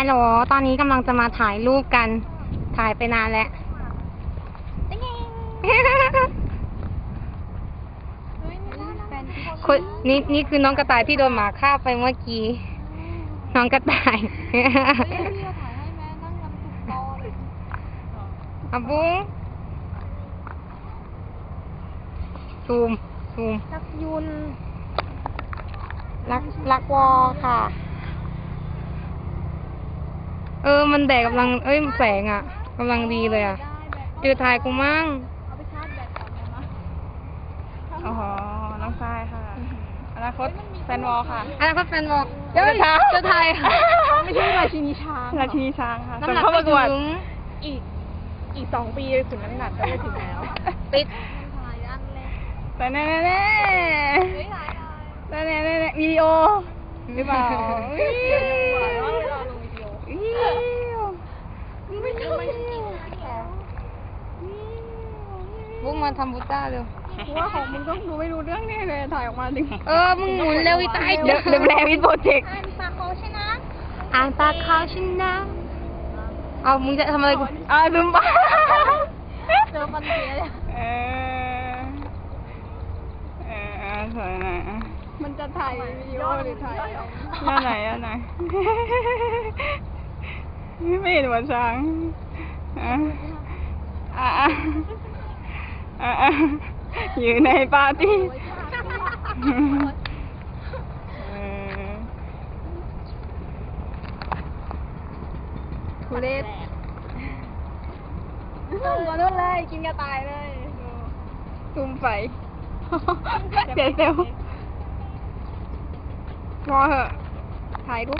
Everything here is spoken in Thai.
ฮัลโหล ตอนนี้กำลังจะมาถ่ายรูปกัน ถ่ายไปนานแล้วคนนี่นี่คือน้องกระต่ายที่โดนหมาฆ่าไปเมื่อกี้ น้องกระต่ายอะบุ้งซูมซูมรักยุนรักรักวอค่ะ เออ มันแดดกำลัง เอ้ย แสงอะกำลังดีเลยอะเจอถ่ายกูมั่งเอาไปชาร์จแบตก่อนได้ไหมอ๋อน้องทรายค่ะ อนาคตแฟนวอลค่ะอันนั้นก็แฟนบอกเจ้าช้างเจะถ่ายไม่ใช่ราชินีช้างราชินีช้างค่ะน้ำหนักส่งเข้าประกวดไม่ถึงอีก อีกสองปีถึงน้ำหนักก็จะถึงแล้ว ติดถ่ายอันเลยแต่แน่แน่แน่เฮ้ยถ่ายถ่ายแน่แน่แน่วิดีโอหรือเปล่าเดี๋ยวดูก่อนว่าเวลาลงวิดีโอ วิว ไม่ใช่ไม่ใช่ บุ้งมาทำบูต้าเร็วว่าของมึงต้องดูไม่รู้เรื่องแน่เลยถ่ายออกมาดิเออมึงหมุนเร็วอีตายเดี๋ยวเดี๋ยวแบร์วิดโปรเจกต์อ่านปากเขาใช่นะอ่านปากเขาฉันนะเอามึงจะทำอะไรกูอ่าลืมบ้าเจอฟันเสียเลยเออเออเออสวยหน่อยอะมันจะถ่ายวิดีโอหรือถ่ายย่าไหนย่าไหน ไม่เห็นหัวช้างอะอะอะอะอะอยู่ในปาร์ตี้เออทุเรศตัวนู้นเลย กินกระต่ายเลยซุ่มไฟเสียเซลลรอเหอะถ่ายรูป